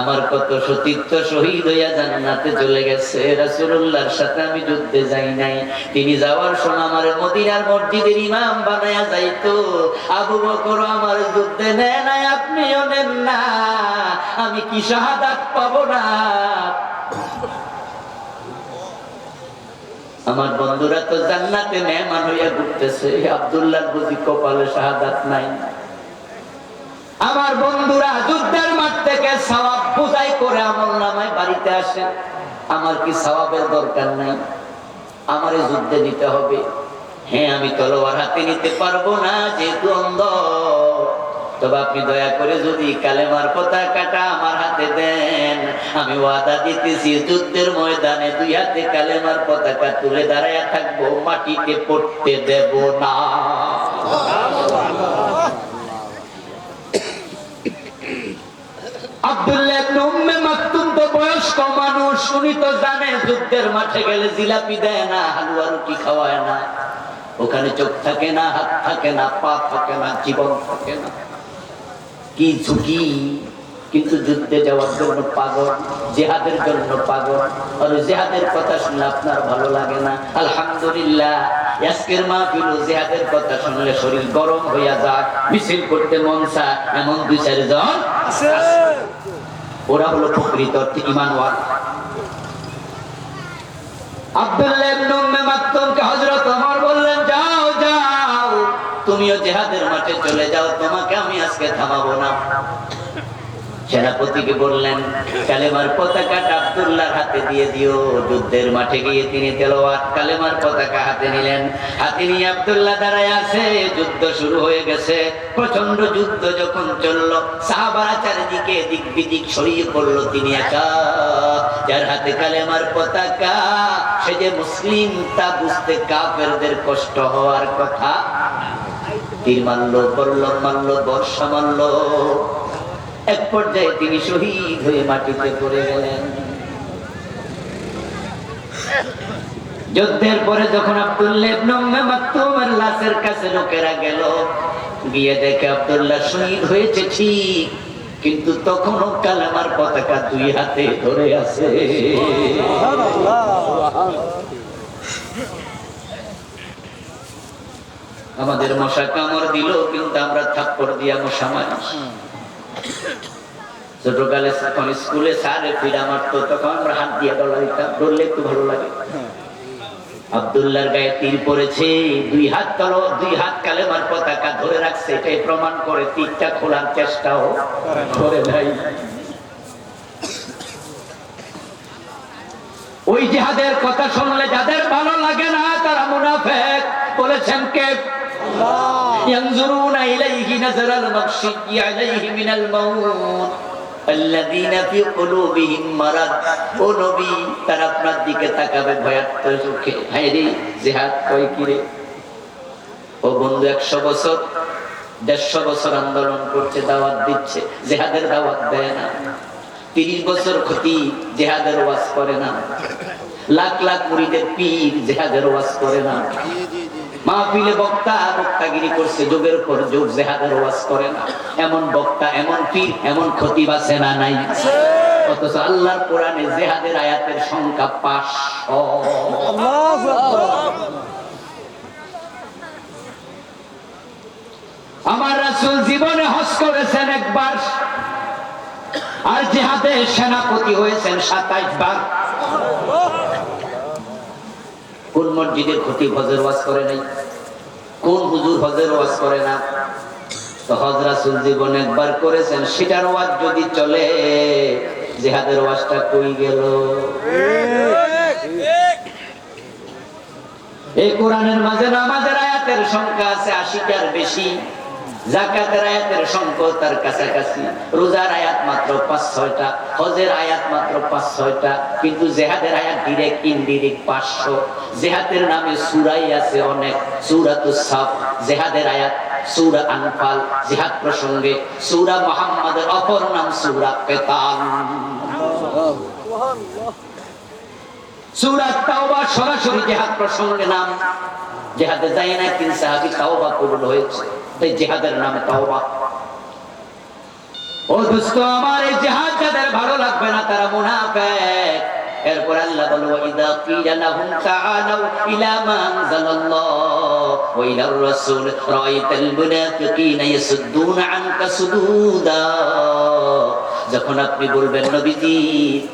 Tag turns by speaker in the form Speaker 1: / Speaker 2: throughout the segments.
Speaker 1: আমার কত সতীর্থ শহীদ হইয়া জান্নাতে চলে গেছে। রাসূলুল্লাহর সাথে আমি যুদ্ধে যাই নাই। তিনি যাওয়ার সময় আমার মদিনার মসজিদের ইমাম বানায়া যাইতো। আবু বকর আমার যুদ্ধে নেয় নাই, আপনিও নেন না। আমি কি শাহাদাত পাবো না? আমার বন্ধুরা তো জান্নাতে মেহমান হইয়া ঘুরতেছে। আব্দুল্লাহ বুঝি কপালে শাহাদাত নাই। আমার বন্ধুরা যুদ্ধের মাঠ থেকে সওয়াব বোঝাই করে আমল নামায় বাড়িতে আসে। আমার কি সওয়াবের দরকার নাই? আমারে যুদ্ধে নিতে হবে। হ্যাঁ আমি তলোয়ার হাতে নিতে পারব না, যেহেতু অন্ধ। তবে আপনি দয়া করে যদি কালেমার পতাকাটা আমার হাতে দেন, আমি ওয়াদা দিতেছি, যুদ্ধের ময়দানে দুই হাতে কালেমার পতাকা তুলে দাঁড়ায় থাকব, মাটিতে পড়তে দেব না আব্দুল্লাহ ইবনে উম্মে মাকতুম তো বয়স্ক মানুষ উনি তো জানে যুদ্ধের মাঠে গেলে জিলাপি দেয় না হালুয়া রুটি খাওয়ায় না। ওখানে চোখ থাকে না হাত থাকে না পা থাকে না জীবন থাকে না। কি ঝুঁকি? কিন্তু যুদ্ধে যাওয়ার জন্য পাগল জেহাদের জন্য পাগল। আর জেহাদের কথা শুনলে আপনার ভালো লাগে না? আলহামদুলিল্লাহ আজকের মাহফিল জেহাদের কথা শুনলে শরীর গরম হইয়া যাক মিছিল করতে মন এমন দুই চারজন ওরা হলো প্রকৃত অর্থে তুমিও জিহাদের মাঠে চলে যাও তোমাকে আমি আজকে থামাবো না। সেনাপতিকে বললেন, কালেমার পতাকাটা আব্দুল্লাহর হাতে দিয়ে দিও। যুদ্ধের মাঠে গিয়ে তিনি তেলাওয়াত কালেমার পতাকা হাতে নিলেন। হাতে নিয়ে আব্দুল্লাহ দাঁড়ায় আছে। যুদ্ধ শুরু হয়ে গেছে। প্রচণ্ড যুদ্ধ যখন চলল, সাহাবারা চারিদিকে দিক বিদিক ছড়িয়ে পড়ল। তিনি একা যার হাতে কালেমার পতাকা, সে যে মুসলিম তা বুঝতে কাফেরদের কষ্ট হওয়ার কথা। তীর মারলো বল্লম মারলো, বর্ষা মারলো। এক পর্যায়ে তিনি শহীদ হয়ে মাটিতে পড়ে গেলেন। যুদ্ধের পরে যখন আব্দুল্লাহ ইবনে উম্মে মাকতুমের লাশের কাছে লোকেরা গেল, গিয়ে দেখে আব্দুল্লাহ শহীদ হয়েছে ঠিক, কিন্তু তখনও কালেমার পতাকা দুই হাতে ধরে আছে। আমাদের মশা কামড় দিল, কিন্তু আমরা থাপ্পড় দিয়া মশা মারি। ছোটকালে যখন স্কুলে স্যারে ফিরা মারতো, তখন আমরা হাত দিয়ে ডলা দিতাম ডরলে একটু ভালো লাগে। আব্দুল্লাহর গায়ে তীর পড়েছে, দুই হাত দুই হাত কালেমার পতাকা ধরে রাখছে, এটাই প্রমাণ করে তীরটা খোলার চেষ্টাও করে নাই। ওই জিহাদের কথা শুনলে যাদের ভালো লাগে না তারা মুনাফেক বলেছেন কে ينظرون إليه نظر المغشي عليه من الموت الذين في قلوبهم مرض ও নবী তার আপনার দিকে তাকাবে ভয়ার্থ চোখে হায় রে জেহাদ কয় কি রে ও বন্ধু একশো বছর দেড়শো বছর আন্দোলন করছে দাওয়াত দিচ্ছে জেহাদের দাওয়াত দেয় না তিরিশ বছর ক্ষতি জেহাদের ওয়াজ করে না লাখ লাখ মুড়িদের পীর জেহাদের ওয়াজ করে না মাহফিলে বক্তা বক্তাগিরি করছে যুগের পর যুগ জেহাদের ওয়াজ করে না। এমন বক্তা এমন পীর এমন ক্ষতি বা সেনা নাই? অথচ আল্লাহর কোরআনে জেহাদের আয়াতের সংখ্যা পাঁচশো। আমার রাসূল জীবনে হজ করেছেন একবার আর জেহাদে সেনাপতি হয়েছেন সাতাইশ বার। কোন মসজিদের ক্ষতি হজের ওয়াজ করে নাই? কোন হুজুর হজের ওয়াজ করে না? তো হজরা রাসূল জীবনে একবার করেছেন, সেটার ওয়াজ যদি চলে, জেহাদের ওয়াজটা কই গেল? এই কোরআনের মাঝে নামাজের আয়াতের সংখ্যা আছে আশিটার বেশি। কিন্তু প্রসঙ্গে সুরা মোহাম্মদের অপর নাম সুরা তাওবা সরাসরি জেহাদ প্রসঙ্গে নাম। জেহাদে যায় না তিন সাহাবি কবুল হয়েছে। তাই জেহাদের নাম তাওবা। ও দুস্ত আমার এই জেহাদ যাদের ভালো লাগবে না, তারা মুনাফিক। এরপর আল্লাহ বলল ওয়াইদা কিলা লাহুম ইলা মা আনজালাল্লাহ। রাসূল, রাআইতাল মুনাফিকিনা ইয়াসুদ্দুনা আনকা সুদুদা। যখন আপনি বলবেন, নবীজি,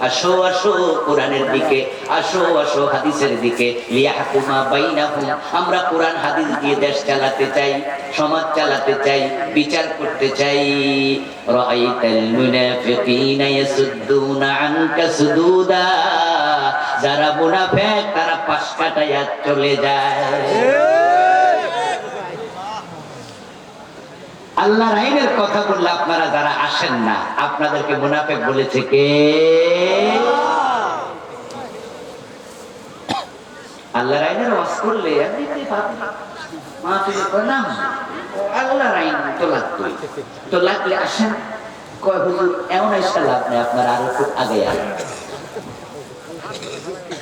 Speaker 1: আসো আসো কোরআনের দিকে, আসো আসো হাদিসের দিকে, লিয়াহকুমা বাইনাহুম, আমরা কোরআন, হাদিস দিয়ে দেশ চালাতে চাই, সমাজ চালাতে চাই, বিচার করতে চাই। রাআইতাল মুনাফিকিনা ইয়াসুদ্দুনা আনকা সুদুদা, যারা মুনাফিক, তারা পাশ কাটাইয়া চলে যায়। আল্লাহর আইনের কথা বললে আপনারা যারা আসেন না, আপনাদেরকে মুনাফেক বলেছে কে? আল্লাহর আইনের ওয়াজ করলে এমন লাভ নেই, আপনারা আরও আগে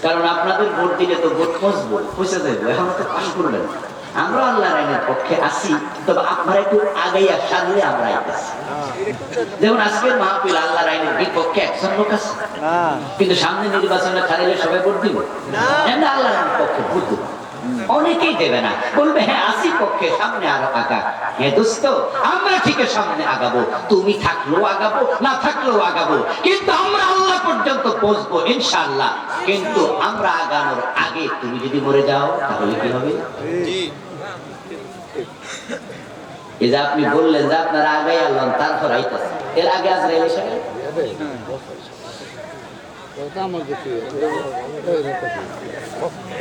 Speaker 1: কারণ আপনাদের ভোট দিলে তো ভোট পৌঁছবো, পৌঁছে যাব এখন তো পাশ করবেন না। আমরা আল্লাহর আইনের পক্ষে আছি তবে আপনারা একটু আগেই সারলে আমরা আইতেছি। যেমন আজকের মাহফিল আল্লাহর আইনের বিপক্ষে একজন লোক আছে। কিন্তু সামনে নির্বাচনে খারাইলে সবাই ভোট দিব। না। আল্লাহর আইনের পক্ষে ভোট দিব। অনেকেই দেবে না। বলবে হ্যাঁ আসি পক্ষে সামনে আরও আগা। হ্যাঁ দোস্ত, আমরা ঠিক সামনে আগাবো। তুমি থাকলেও আগাবো, না থাকলেও আগাবো। কিন্তু আমরা আল্লাহ পর্যন্ত পৌঁছবো, ইনশাআল্লাহ। কিন্তু আমরা আগানোর আগে তুমি যদি মরে যাও, তাহলে কি হবে? এই যে আপনি বললেন যে আপনারা আগে আল্লাহ তারপর আইতাছে। এর আগে আজরাইল এসে।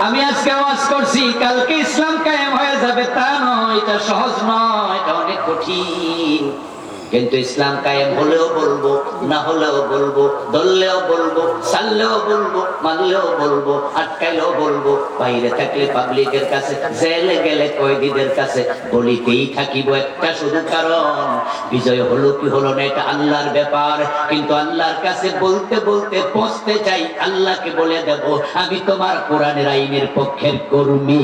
Speaker 1: আমি আজকে আওয়াজ করছি, কালকে ইসলাম কায়েম হয়ে যাবে, তা নয়, এটা সহজ নয়, এটা অনেক কঠিন। কিন্তু ইসলাম কায়েম হলেও বলব, না হলেও বলব, ধরলেও বলব, সারলেও বলব, মানলেও বলব, আটকাইলেও বলব, বাইরে থাকলে পাবলিকের কাছে, জেলে গেলে কয়েদিদের কাছে, বলিতেই থাকিব একটা শুধু কারণ, বিজয় হলো কি হলো না এটা আল্লাহর ব্যাপার, কিন্তু আল্লাহর কাছে বলতে বলতে পৌঁছতে চাই, আল্লাহকে বলে দেব, আমি তোমার কোরআনের আইনের পক্ষের কর্মী।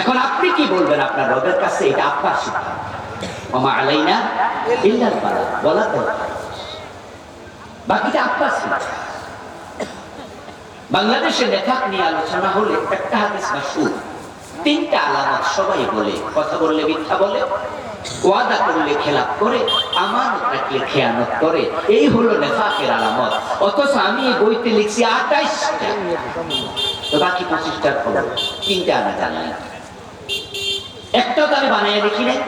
Speaker 1: এখন আপনি কি বলবেন আপনার রবের কাছে? এটা আপনার সিদ্ধান্ত। বাকিটা আপনার সিদ্ধান্ত। বাংলাদেশের নেতাক নিয়ে আলোচনা হলে একটা হাদিস মাসুর তিনটা আলামত সবাই বলে, কথা বললে মিথ্যা বলে, ওয়াদা করলে খেলাপ করে, আমানত রাখলে খেয়ানত করে। এই হলো নেফাকের আলামত। অথচ আমি এই বইতে লিখছি আঠাইশটা তো বাকি পঁচিশটার খবর। তিনটা আনা জানা নাই একটাও তো আমি বানিয়ে দেখি নাই।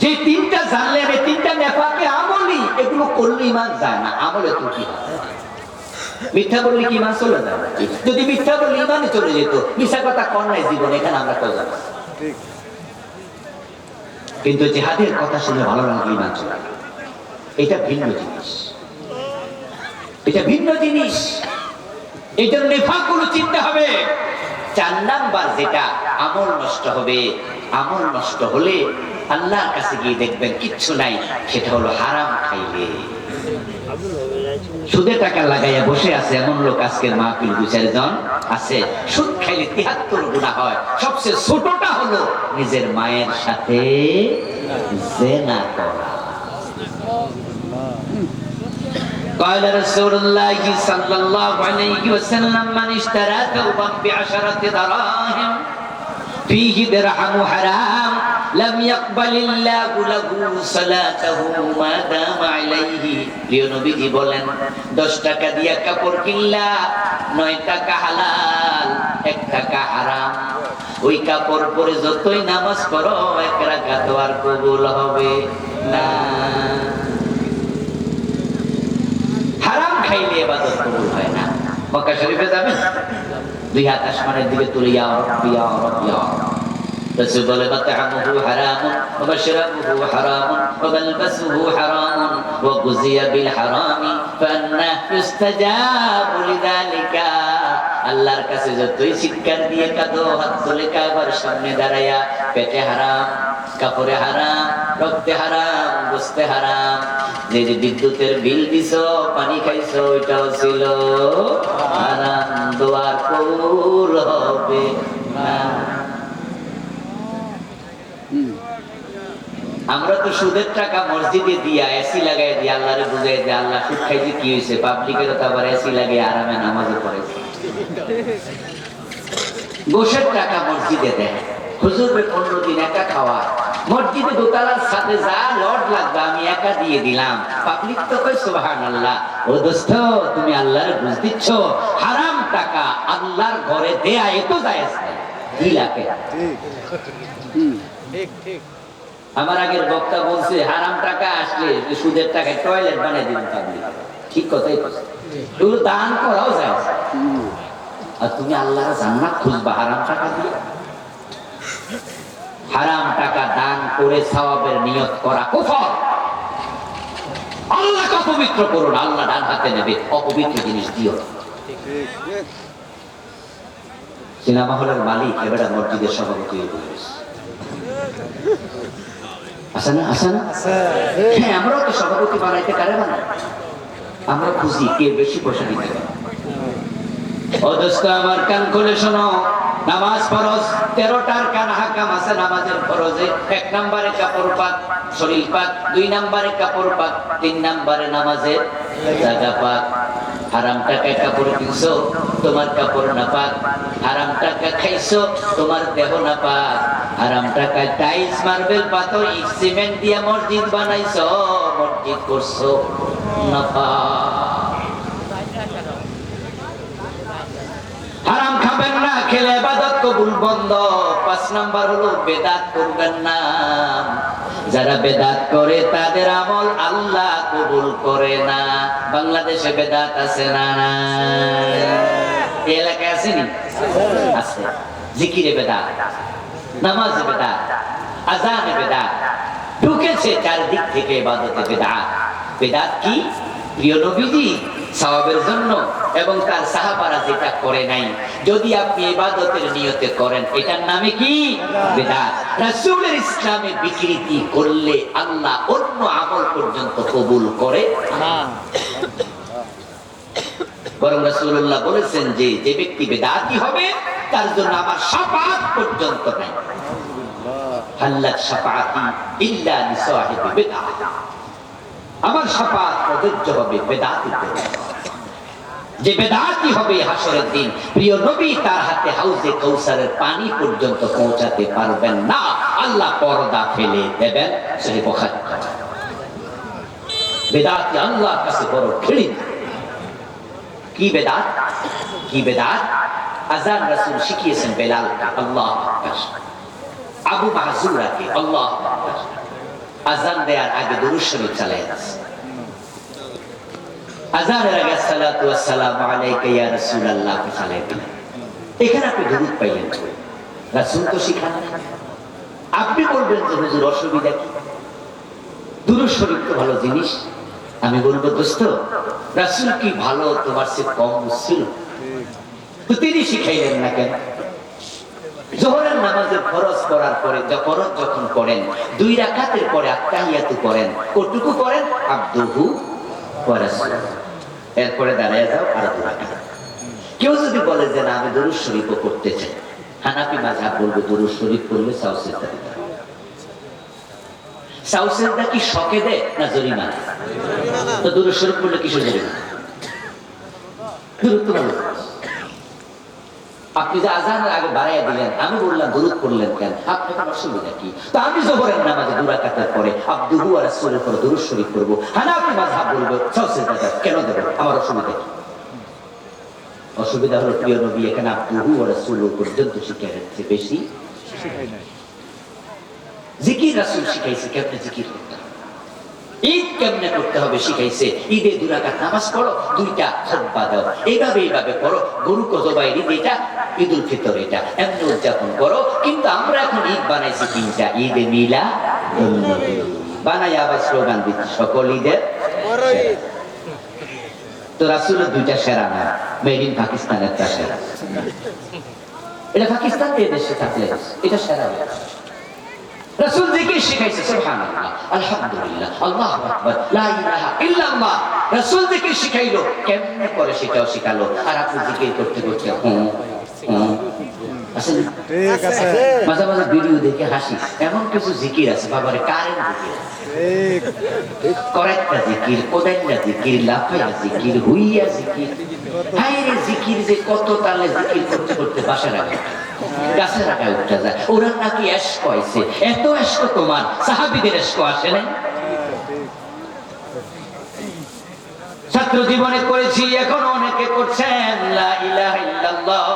Speaker 1: যে তিনটা জানলে আমি তিনটা নেফাকে আমলি, এগুলো করলে ইমান যায় না, আমলে তো কি মিথ্যা বললে কি চলে যদি মিথ্যা বললে চলে যেত, মিথ্যা কথা কর নাই জীবন, এখানে আমরা কিন্তু জেহাদের কথা শুনে ভালো লাগলে ইমান চলে এটা ভিন্ন জিনিস। এটা ভিন্ন জিনিস। এই জন্য নেফাকগুলো চিনতে হবে। চার নাম্বার যেটা আমল নষ্ট হবে, আমল নষ্ট হলে আল্লাহর কাছে গিয়ে দেখবেন কিচ্ছু নাই, সেটা হলো হারাম খাইলে। সুদে টাকা লাগাইয়া বসে আছে এমন লোক আজকের মাহফিল দু চারজন আছে, সুদ খাইলে তিহাত্তর গুণা হয়। সবচেয়ে ছোটটা হলো নিজের মায়ের সাথে জেনা করা। قال رسول الله صلى الله عليه وسلم من اشترى ثوبا بعشرة دراهم فيه درهم حرام لم يقبل الله له صلاته ما دام عليه প্রিয় নবীজি বলেন দশ টাকা দিয়া কাপড় কিনলা নয় টাকা হালাল এক টাকা হারাম ওই কাপড় পরে যতই নামাজ পড়ো এক রাকাত আর কবুল হবে না হারাম খাইলে এবাদত কবুল হয় না মক্কা শরীফে যাবেন দুই হাত আসমানের দিকে তুলে ইয়া রাব্বি ইয়া রাব্বি ইয়া রাব্বি রাসূল বলে মাতআমুহু হারামুন ওয়া মাশরাবুহু হারামুন ওয়া মালবাসুহু হারামুন ওয়া গুযিয়া আল্লাহর কাছে যতই চিৎকার দিয়ে কাঁদো, হাত তুলে কাবার সামনে দাঁড়ায়া পেটে হারাম, কাপড়ে হারাম, রক্তে হারাম বসতে হারাম। যে বিদ্যুতের বিল দিছ, পানি খাইছো ওইটাও ছিল হারাম। দোয়ার কবুল হবে আমরা তো সুদের টাকা মসজিদে দিয়া এসি লাগাই দিয়ে, আল্লাহরে বুঝাই দিয়ে, আল্লাহ সুদ খাইছে কি হয়েছে পাবলিকের তো আবার এসি লাগিয়ে আরামে নামাজে পড়েছে গোসের টাকা মসজিদে দেয়। পনেরো দিন একা খাওয়া। মসজিদে দোতলার সাথে যা লাগবে আমি একা দিয়ে দিলাম। পাবলিক তো কই সুবাহান আল্লাহ ও দোস্ত, তুমি আল্লাহর দিচ্ছ। হারাম টাকা আল্লাহর ঘরে দেয়া এত লাখে। আমার আগের বক্তা বলছে, হারাম টাকা আসলে সুদের টাকায় টয়লেট বানিয়ে দিন পাবলিক ঠিক কথাই দান করাও যায় আর তুমি আল্লাহর জান্নাত খুঁজবা, হারাম টাকা দিয়ে। হারাম টাকা দান করে সওয়াবের নিয়ত করা কুফর। আল্লাহকে অপবিত্র করুন আল্লাহ ডান হাতে নেবে, অপবিত্র জিনিস দিও। সিনেমা হলের মালিক এবারে মসজিদের সভাপতি আসে না আসে না? হ্যাঁ আমরাও তো সভাপতি বানাইতে পারে না। আমরা খুশি কে বেশি পয়সা দিতে পারে। ও দোস্ত, আমার কান খুলে শোনো। নামাজ ফরজ, তেরোটার কান এক নম্বরে কাপড় পাক দুই নম্বরে কাপড় পাক তিন নম্বরে নামাজের জায়গা পাক হারাম টাকায় কাপড় কিনছো, তোমার কাপড় না পাক হারাম টাকা খাইছো, তোমার দেহ না পাক হারাম টাকায় টাইলস, মার্বেল, পাথর সিমেন্ট দিয়া মসজিদ বানাইছো, মসজিদ করছ, না পাক হারাম খাবেন না, খেলে এবাদত কবুল বন্ধ। পাঁচ নাম্বার হলো বেদাত করবেন না। যারা বেদাত করে, তাদের আমল আল্লাহ কবুল করে না। বাংলাদেশে বেদাত আছে না? এই এলাকায় আসেনি আছে। জিকিরে বেদাত, নামাজে বেদাত, আজানে বেদাত, ঢুকেছে চারদিক থেকে এবাদতে বেদাত। বেদাত কি? প্রিয় নবীজি সওয়াবের জন্য এবং তার সাহাবারা যেটা করে নাই। যদি আপনি ইবাদতের নিয়তে করেন, এটার নামে কি? বেদাত। রাসূলের ইসলামে বিকৃতি করলে আল্লাহ অন্য আমল পর্যন্ত কবুল করে। না বরং রাসূলুল্লাহ বলেছেন যে যে ব্যক্তি বেদাতি হবে, তার জন্য আমার শাফাত পর্যন্ত নাই। হাল্লাত শাফাতি ইল্লা লিসাহিবি বিদআহ আমার শাফাত প্রযোজ্য হবে জন্য। যে বেদাতি হবে হাসরের দিন, প্রিয় নবী তার হাতে হাউজে কৌসারের পানি পর্যন্ত পৌঁছাতে পারবেন না। আল্লাহ পর্দা ফেলে দেবেন সেই বখাত বেদাতি আল্লাহর কাছে বড় ঘৃণিত। কি বেদাত? কি বেদাত? আজান রাসূল শিখিয়েছেন বেলালকে আল্লাহ আবু মাহজুরাকে, আল্লাহ আজান দেওয়ার আগে দুরূদ শরীফ চালাই আজানের আগে সালাতু ওয়াসসালামু আলাইকা ইয়া রাসূলুল্লাহ চালাই দিলেন। এখানে আপনি পাইলেন রাসূল তো আপনি বলবেন যে, হুজুর, অসুবিধা কি? শরীফ তো ভালো জিনিস। আমি বলব, দোস্ত, রাসূল কি ভালো? তোমার সে কম ছিল তো তিনি শিখাইলেন না কেন? জোহরের নামাজে ফরজ করার পরে ফরজ যখন করেন, দুই রাকাতের পরে আত্মাহিয়াতু করেন। কতটুকু করেন? আব্দুহু এরপরে দাঁড়ায় যাও আর দু কেউ যদি বলে যে, না, আমি দরুদ শরীফও করতে চাই। হানাফি মাযহাব বলবে, দরুদ শরীফ করলে সাউসেজদা দিতে হবে সাউসেজদা কি শকে দেয় না জরিমানা? তো দরুদ শরীফ করলে কিসের জরিমানা? ভালো আপনি যে আজানের আগে বাড়াইয়া দিলেন আমি বললাম দরুদ করলেন কেন? আপনার অসুবিধা কি? তো আমি জোহরের নামাজে দুরাকাতের পরে আব্দুহু আর রাসূলের পরে দরুদ শরীফ করব হানাফি মাযহাব বলবে। কেন দেব আমার অসুবিধা কি? অসুবিধা হলো প্রিয় নবী এখানে আব্দুহু আর রাসূল পর্যন্ত শিক্ষা দিচ্ছে বেশি জিকির রাসূল শিখাইছে কেমনে জিকির করতে ঈদ কেমনে করতে হবে শিখাইছে? ঈদে দুরাকাত নামাজ পড়ো, দুইটা খব্বা দাও। এইভাবে এইভাবে করো গরু ঈদ এটা ঈদ উল ফিতর এটা। এমনি উদযাপন করো, কিন্তু আমরা এখন ঈদ বানাইছি তিনটা, ঈদে মিলা বানাই আবার স্লোগান দিচ্ছি, সকল ঈদের তো রাসুলের দুইটা সেরা না, মেড ইন পাকিস্তানের সেরা। এটা পাকিস্তান দেশে থাকলে, এটা সেরা রাসূল জিকির শিখাইছে সুবহানাল্লাহ আলহামদুলিল্লাহ আল্লাহু আকবার লা ইলাহা ইল্লাল্লাহ। রাসূল জিকির শিখাইলো কেমনে করে সেটাও শিখালো আর আপনি জিকির করতে করতে হুম হুম
Speaker 2: ঠিক আছে।
Speaker 1: মাঝে মাঝে ভিডিও দেখে হাসি এমন কিছু জিকির আছে বাবারে কারেন্ট জিকির
Speaker 2: ঠিক।
Speaker 1: করেক্টা জিকির কোদাইলা জিকির লাফাইয়া জিকির হুইয়া জিকির। জিকির যে কত তালে জিকির করতে করতে বাসা রাখে উঠতে যায় ওরা নাকি হয়েছে এত তোমার? সাহাবিদের আসে নাই? ছাত্র জীবনে করেছি, এখন অনেকে করছেন, লা ইলাহা ইল্লাল্লাহ।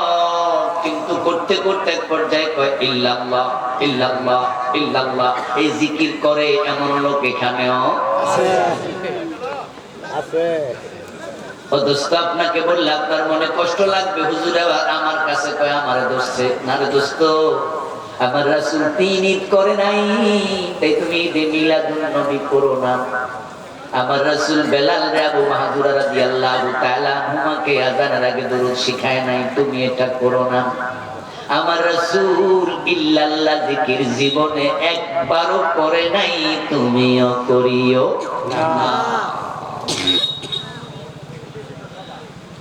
Speaker 1: কিন্তু করতে করতে এক পর্যায়ে কয়, ইল্লাল্লাহ ইল্লাল্লাহ ইল্লাল্লাহ। এই জিকির করে এমন লোক এখানেও
Speaker 2: আছে। আছে।
Speaker 1: আপনাকে বললে আপনার মনে কষ্ট লাগবে। হুজুর আমার কাছে কয়, আমার দোস্তে না রে দোস্ত, আমার রাসূল তিন ঈদ করে নাই, তাই তুমি ঈদে মিলাদুন নবী করো না। আমার রাসূল বেলাল রে আবু মাহজুরা রাদিয়াল্লাহু তাআলা হুমাকে আযানের আগে দরুদ শিখায় নাই, তুমি এটা করো না। আমার রাসূল ইল্লাল্লাহ জিকির জীবনে একবারও করে নাই, তুমিও করিও না।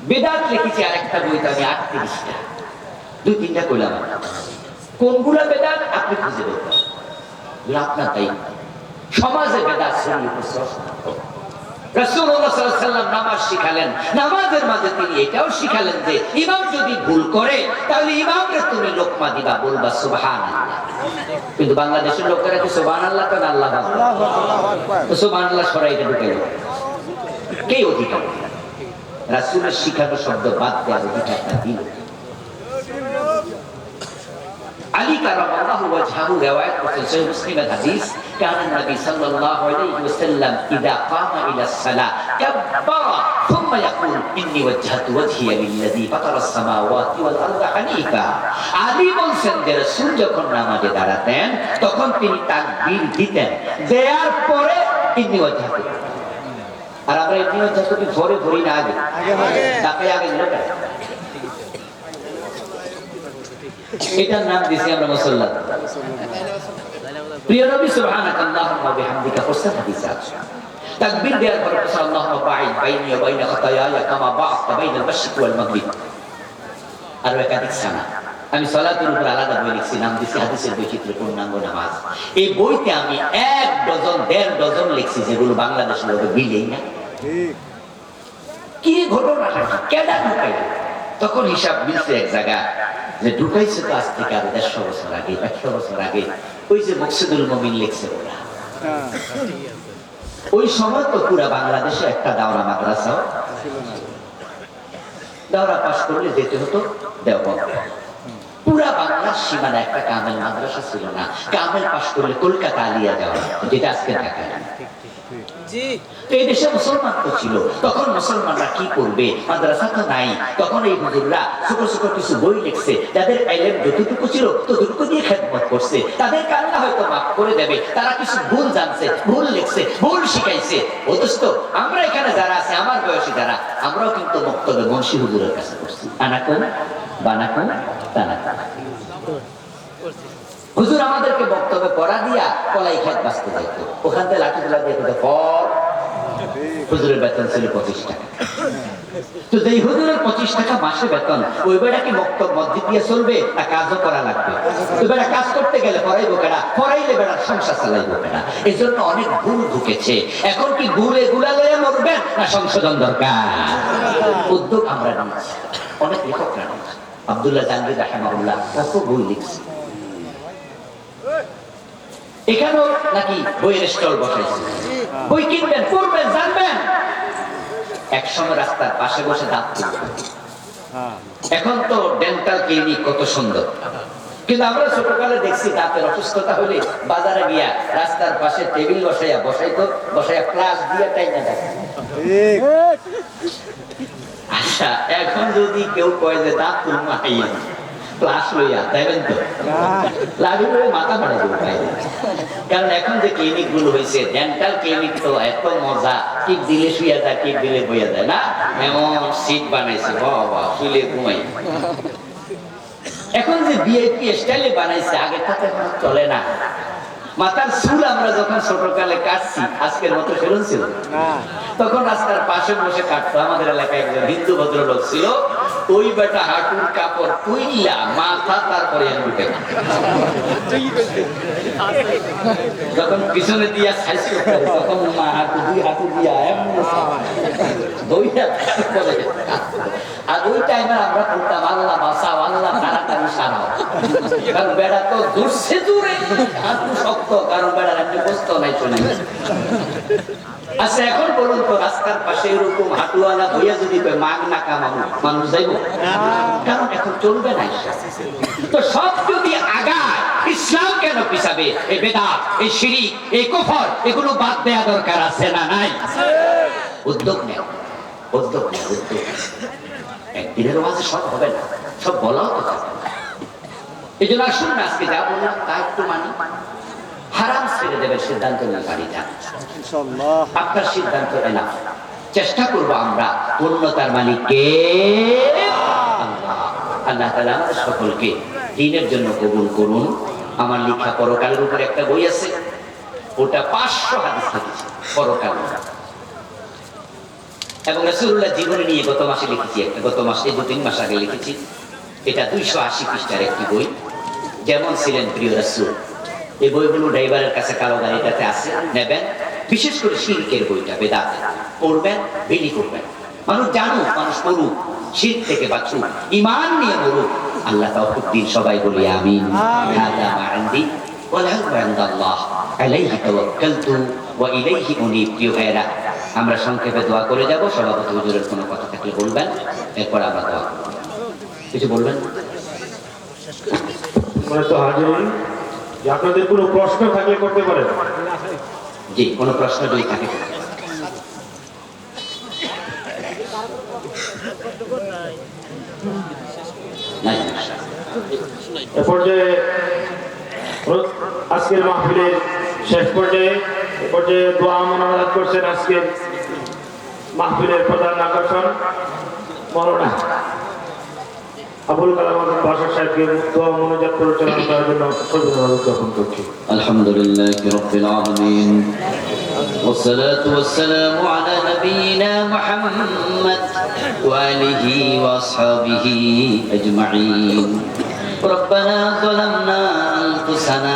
Speaker 1: বেদাত লিখেছি আরেকটা বইতে আমি আটত্রিশটা। দুই তিনটা কইলাম কোনগুলা বেদাত? আপনি খুঁজে বের করেন। আপনার দায়িত্ব সমাজে বেদাত নামাজ শিখালেন। নামাজের মাঝে তিনি এটাও শিখালেন যে ইমাম যদি ভুল করে তাহলে ইমামকে তুমি লোকমা দিবা বলবা সুবহানাল্লাহ। কিন্তু বাংলাদেশের লোকেরা কি কেন আল্লাহ
Speaker 2: আল্লাহু
Speaker 1: ঢুকে কে অধিকার? রাসূলের শিখানো শব্দ বাদ দেওয়ার অধিকারটা দিল আলী কারামাল্লাহু ওয়াজহাহু রিওয়ায়াত করছেন সহিহ মুসলিমের হাদিস কান নবী সাল্লাল্লাহু আলাইহি ওয়াসাল্লাম ইদা কামা ইলা সালাহ কাব্বারা ثم يقول إني وجهت وجهي للذي فطر السماوات والأرض حنيفا আলী বলছেন যে রাসূল যখন নামাজে দাঁড়াতেন তখন তিনি তাকবীর দিতেন দেওয়ার পরে ইন্নি ওয়াজহাতু আর আমরা ইন্নি ওয়াজহাতু কি ভরে ভরি না আগে। তাকে আগে এটার নাম দিছি আমরা মুসল্লাত প্রিয় নবী সুবহানাকাল্লাহুম্মা ওয়া বিহামদিকা প্রস্তাব হাদিসে আছে। তাকবীর দেওয়ার পরে বলছে আল্লাহুম্মা বাঈদ বাইনি ওয়া বাইনা খাতায়ায়া কামা বাইনাল মাশরিক ওয়াল মাগরিব। আর একাধিক সানা। আমি সলাতের উপর আলাদা বই লিখছি নাম দিছি হাদিসের বৈচিত্র্য পূর্ণাঙ্গ নামাজ। এই বইতে আমি এক ডজন দেড় ডজন লিখছি যেগুলো বাংলাদেশের লোকে মিলেই না। কি ঘটনাটা কেডা ঢুকাইল? তখন হিসাব মিলছে এক জায়গা যে ঢুকাইছে তো আজ থেকে আরও দেড়শো বছর আগে একশো বছর আগে। ওই যে মকসুদুল মমিন লিখছে ওরা।
Speaker 2: হ্যাঁ।
Speaker 1: ওই সময় তো পুরা বাংলাদেশে একটা দাওরা
Speaker 2: না
Speaker 1: দাওরা পাশ করলে যেতে হতো দেওবন্দ পুরা বাংলার সীমানা একটা কামেল মাদ্রাসা ছিল না। কামেল পাশ করলে কলকাতা আলিয়া যাওয়া যেটা আজকে ঢাকা তো তারা কিছু ভুল জানছে, ভুল লিখছে, ভুল শিখাইছে। অথচ আমরা এখানে যারা আছে, আমার বয়সী যারা, আমরাও কিন্তু বক্তব্য মুন্সি হুজুরের কাছে করছি আনাকুন, বানাকুন, তানাকুন। হুজুর আমাদেরকে বক্তব্য পড়া দিয়া কলাই খেত বাঁচতে যাইত ওখান থেকে লাঠি তোলা দিয়ে কিন্তু হুজুরের বেতন ছিল পঁচিশ টাকা। তো যেই হুজুরের পঁচিশ টাকা মাসে বেতন, ওই বেড়া কি মসজিদ দিয়ে চলবে না কাজও করা লাগবে? ওই বেড়া কাজ করতে গেলে পড়াইবো পড়াইলে বেড়া সংসার চালাইবো এই জন্য অনেক ভুল ঢুকেছে। এখন কি ভুল এগুলা লয়ে মরবেন না সংশোধন দরকার? উদ্যোগ আমরা অনেক লেখকরা আব্দুল্লাহ জাহাঙ্গীর রাহেমাউল্লাহ কত বই লিখছে। এখানেও নাকি বইয়ের স্টল বসাইছে। বই কিনবেন পড়বেন জানবেন। একসময় রাস্তার পাশে বসে দাঁত এখন তো ডেন্টাল ক্লিনিক কত সুন্দর। কিন্তু আমরা ছোটকালে দেখছি দাঁতের অসুস্থতা হলে বাজারে গিয়া রাস্তার পাশে টেবিল বসাইয়া বসাইতো বসাইয়া প্লাস দিয়ে টাইনা দেখে। আচ্ছা এখন যদি কেউ কয় যে দাঁত তুলমা প্লাস লইয়া তাইবেন তো?
Speaker 2: না
Speaker 1: লাগবে মাথা ফাটা দেবে তাই কারণ এখন যে ক্লিনিকগুলো হয়েছে ডেন্টাল ক্লিনিক তো এত মজা। কিক দিলে শুয়ে যায় কিক দিলে বইয়া যায় না? এমন সিট বানাইছে বাবা শুলে ঘুমাই। এখন যে ভিআইপি স্টাইলে বানাইছে আগে তাতে চলে না। মাথার চুল আমরা যখন ছোটকালে কাটছি আজকের মতো সেরুন ছিল। তখন রাস্তার পাশে বসে কাটতো। আমাদের এলাকায় একজন হিন্দু ভদ্রলোক ছিল ওই বেটা হাঁটুর কাপড় তুইলা, মাথা তারপরে উঠে যখন পিছনে দিয়া খাইছি তখন মা হাঁটু দুই হাঁটু দিয়া এমন করে আর ওই টাইমে আমরা বলতাম আল্লাহ বাসাও আল্লাহ আচ্ছা ইসলাম কেন পিছাবে? এই বেদাত, এই সিঁড়ি এই কুফর, এগুলো বাদ দেয়া দরকার আছে না নাই? উদ্যোগ নেও উদ্যোগ নেও, উদ্যোগ একদিনের মাঝে সব হবে না, সব বলাও না। এই জন্য আসুন না আজকে যা বললাম তা একটু মানি। হারাম ছেড়ে সিদ্ধান্ত আপনার সিদ্ধান্ত এলাম। চেষ্টা করব আমরা পূর্ণতার মালিককে। আল্লাহ। তালা সকলকে দিনের জন্য কবুল করুন। আমার লিখা পরকালের উপরে একটা বই আছে। ওটা পাঁচশো হাদিস লিখেছে পরকাল। এবং রসুল্লাহ জীবনী নিয়ে গত মাসে লিখেছি একটা গত মাসে দু তিন মাস আগে লিখেছি। এটা দুইশো আশি পৃষ্ঠার একটি বই। যেমন ছিলেন প্রিয় রসুল এই বইগুলো ড্রাইভারের কাছে কালো গাড়িটাতে আছে নেবেন। বিশেষ করে শিল্পের বইটা বেদাতে। পড়বেন বিলি করবেন। মানুষ জানুক মানুষ পড়ুক শীত থেকে বাঁচুক ইমান নিয়ে বলুক আল্লাহ তাওফিক সবাই বলি আমিন। হাদা মা ইনদি ওয়াল ইলমু ইনদাল্লাহ। আলাইহি তাওয়াক্কালতু ওয়া ইলাইহি উনীব। প্রিয় ভাইয়েরা আমরা সংক্ষেপে দোয়া করে যাব। সভাপতি হুজুরের কোনো কথা থাকলে বলবেন। এরপর আমরা দোয়া করব। কিছু বলবেন?
Speaker 3: মানে তো হাজির যে আপনাদের কোনো প্রশ্ন থাকলে করতে পারেন।
Speaker 1: জি কোনো প্রশ্ন যদি থাকে।
Speaker 3: এ পর্যায়ে আজকের মাহফিলের শেষ পর্যায়ে এ পর্যায়ে দোয়া মনোনাদ করছেন আজকের মাহফিলের প্রধান আকর্ষণ মরণা আবুল কালাম আজাদ ভাষা সাহেবকে দোয়া মনোজাত পরিচালনা করার জন্য সর্বদা উদযাপন করছি
Speaker 1: الحمد لله رب العالمين والصلاة والسلام على نبينا محمد وآله وأصحابه أجمعين ربنا ظلمنا أنفسنا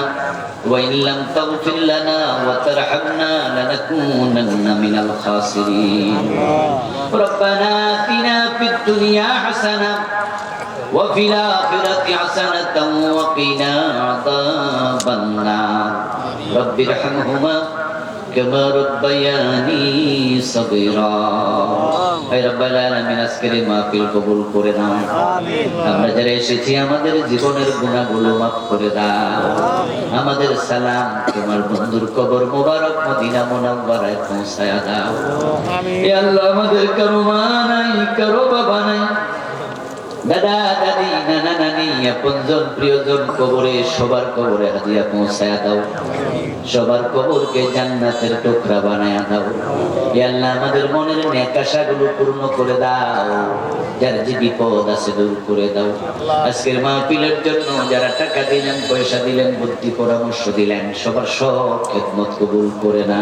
Speaker 1: وإن لم تغفر لنا وترحمنا لنكونن من الخاسرين ربنا آتنا في الدنيا حسنة وفي الآخرة حسنة وقنا عذاب النار رب ارحمهما كما ربياني صغيرا اے রব আলামিন আজকের এই মাহফিল কবুল করে নাও আমরা যারা এসেছি আমাদের জীবনের গুনাহগুলো মাফ করে দাও আমাদের সালাম তোমার বন্ধুর কবর মোবারক মদিনা মুনাওয়ারায় পৌঁছায়া দাও এ আল্লাহ আমাদের কারো মা নাই কারো বাবা নাই দাদা দাদি নানা নানি আপনজন প্রিয়জন কবরে সবার কবরে হাদিয়া পৌঁছায়া দাও সবার কবরকে জান্নাতের টুকরা বানায়া আমাদের মনের নেকাশাগুলো পূর্ণ করে দাও, যার যে বিপদ আছে দূর করে দাও। আজকের মাহফিলের জন্য যারা টাকা দিলেন পয়সা দিলেন, বুদ্ধি পরামর্শ দিলেন, সবার সব খেদমত কবুল করে না